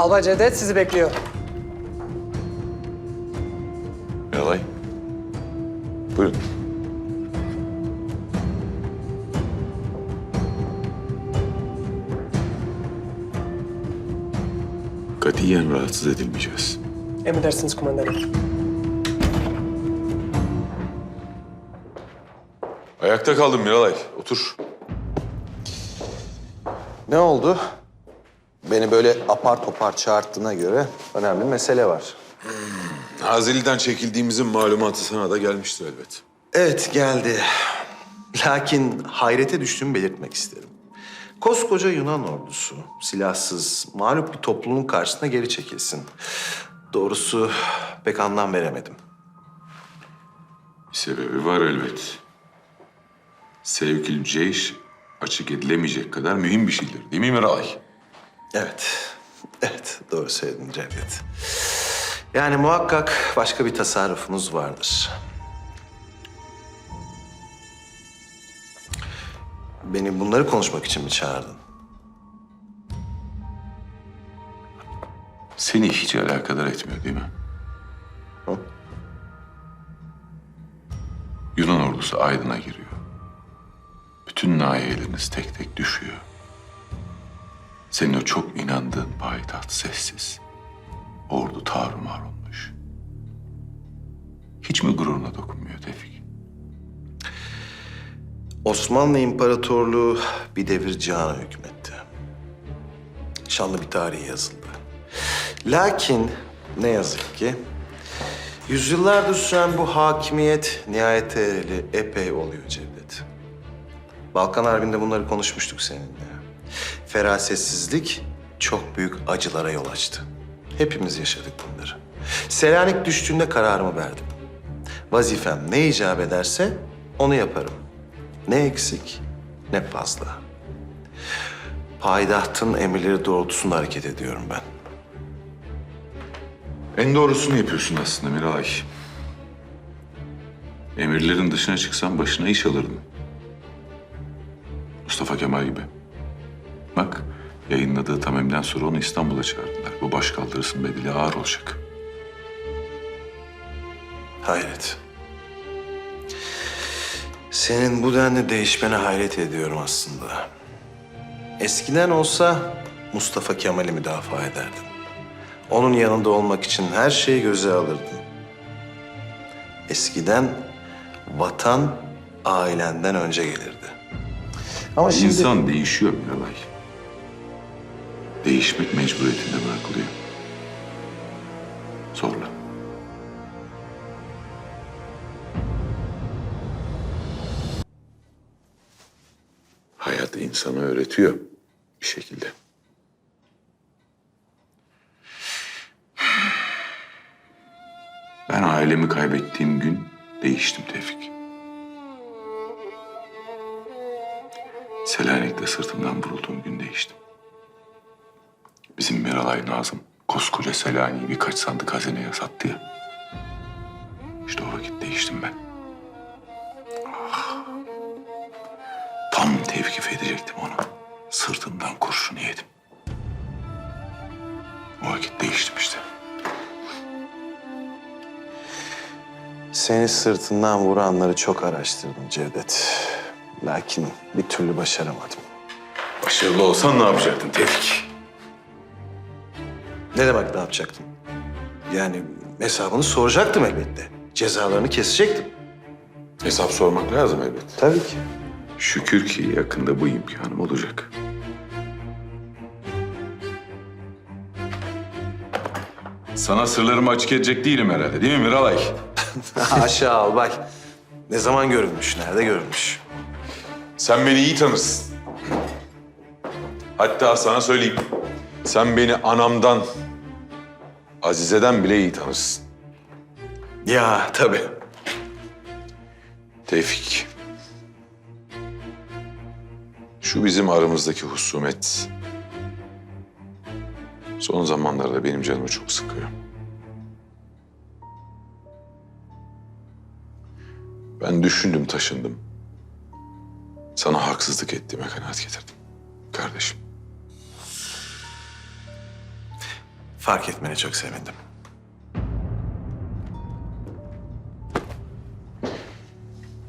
Albay Cevdet sizi bekliyor. Yalay. Buyurun. Katiyen rahatsız edilmeyeceğiz. Emredersiniz kumandanım. Ayakta kaldım Miralay. Otur. Ne oldu? Beni böyle apar topar çağırttığına göre önemli mesele var. Nazilli'den çekildiğimizin malumatı sana da gelmiştir elbet. Evet geldi. Lakin hayrete düştüğümü belirtmek isterim. Koskoca Yunan ordusu silahsız, mağlup bir topluluğun karşısına geri çekilsin. Doğrusu pek anlam veremedim. Bir sebebi var elbet. Sevgili Ceyş açık edilemeyecek kadar mühim bir şeydir. Değil mi Miralay? Evet, evet doğru söyledin Cevdet. Yani muhakkak başka bir tasarrufunuz vardır. Beni bunları konuşmak için mi çağırdın? Seni hiç alakadar etmiyor değil mi? Hı? Yunan ordusu Aydın'a giriyor. Bütün nahiyeleriniz tek tek düşüyor. Senin o çok inandığın payitaht sessiz. Ordu tarumar olmuş. Hiç mi gururuna dokunmuyor Tevfik? Osmanlı İmparatorluğu bir devir cihana hükmetti. Şanlı bir tarih yazıldı. Lakin ne yazık ki yüzyıllardır süren bu hakimiyet nihayete ereli epey oluyor Cevdet. Balkan Harbi'nde bunları konuşmuştuk seninle. Ferasetsizlik çok büyük acılara yol açtı. Hepimiz yaşadık bunları. Selanik düştüğünde kararımı verdim. Vazifem ne icap ederse onu yaparım. Ne eksik ne fazla. Payitahtın emirleri doğrultusunda hareket ediyorum ben. En doğrusunu yapıyorsun aslında Miralay. Emirlerin dışına çıksan başına iş alırdın. Mustafa Kemal gibi. Bak yayınladığı Tamem'den sonra onu İstanbul'a çağırdılar. Bu başkaldırısının bedeli ağır olacak. Hayret. Senin bu denli değişmene hayret ediyorum aslında. Eskiden olsa Mustafa Kemal'i müdafaa ederdin. Onun yanında olmak için her şeyi göze alırdın. Eskiden vatan ailenden önce gelirdi. Ama şimdi... İnsan değişiyor Miralay. Değişmek mecburiyetinde bırakılıyor. Zorla. Hayat insanı öğretiyor bir şekilde. Ben ailemi kaybettiğim gün değiştim Tevfik. Selanik'te sırtımdan vurulduğum gün değiştim. Bizim Miralay Nazım koskoca Selanik'i birkaç sandık hazineye sattı ya. İşte o vakit değiştim ben. Ah. Tam tevkif edecektim onu. Sırtından kurşun yedim. O vakit değiştim işte. Seni sırtından vuranları çok araştırdım Cevdet. Lakin bir türlü başaramadım. Başarılı olsan ne yapacaktın Tevfik? Ne demek ne yapacaktım? Yani hesabını soracaktım elbette. Cezalarını kesecektim. Hesap sormak lazım elbet. Tabii ki. Şükür ki yakında bu imkanım olacak. Sana sırlarımı açık edecek değilim herhalde değil mi Miralay? Haşa albay. Ne zaman görülmüş, nerede görülmüş? Sen beni iyi tanırsın. Hatta sana söyleyeyim. Sen beni anamdan, Azize'den bile iyi tanırsın. Ya tabii. Tevfik. Şu bizim aramızdaki husumet... ...son zamanlarda benim canımı çok sıkıyor. Ben düşündüm, taşındım. Sana haksızlık ettiğime kanaat getirdim. Kardeşim. Fark etmene çok sevindim.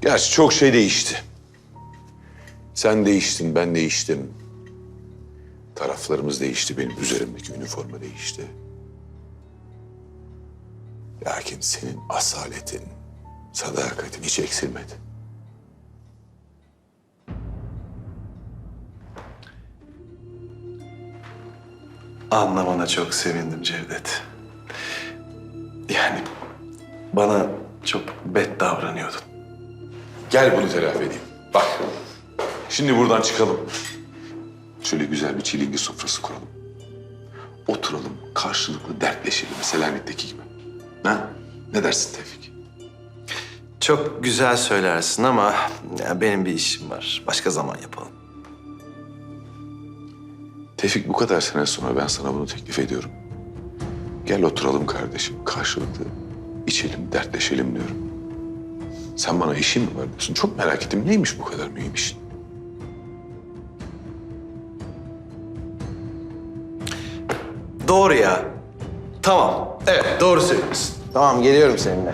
Gerçi çok şey değişti. Sen değiştin, ben değiştim. Taraflarımız değişti, benim üzerimdeki üniforma değişti. Lakin senin asaletin, sadakatin hiç eksilmedi. Anlamana çok sevindim Cevdet. Yani bana çok bet davranıyordun. Gel bunu telafi edeyim. Bak, şimdi buradan çıkalım. Şöyle güzel bir çilingir sofrası kuralım. Oturalım, karşılıklı dertleşelim. Selanik'teki gibi. Ha? Ne dersin Tevfik? Çok güzel söylersin ama ya benim bir işim var. Başka zaman yapalım. Tevfik bu kadar sene sonra ben sana bunu teklif ediyorum. Gel oturalım kardeşim, karşılıklı içelim, dertleşelim diyorum. Sen bana işin mi var diyorsun. Çok merak ettim. Neymiş bu kadar mühim işin? Doğru ya. Tamam. Evet doğru söylüyorsun. Tamam geliyorum seninle.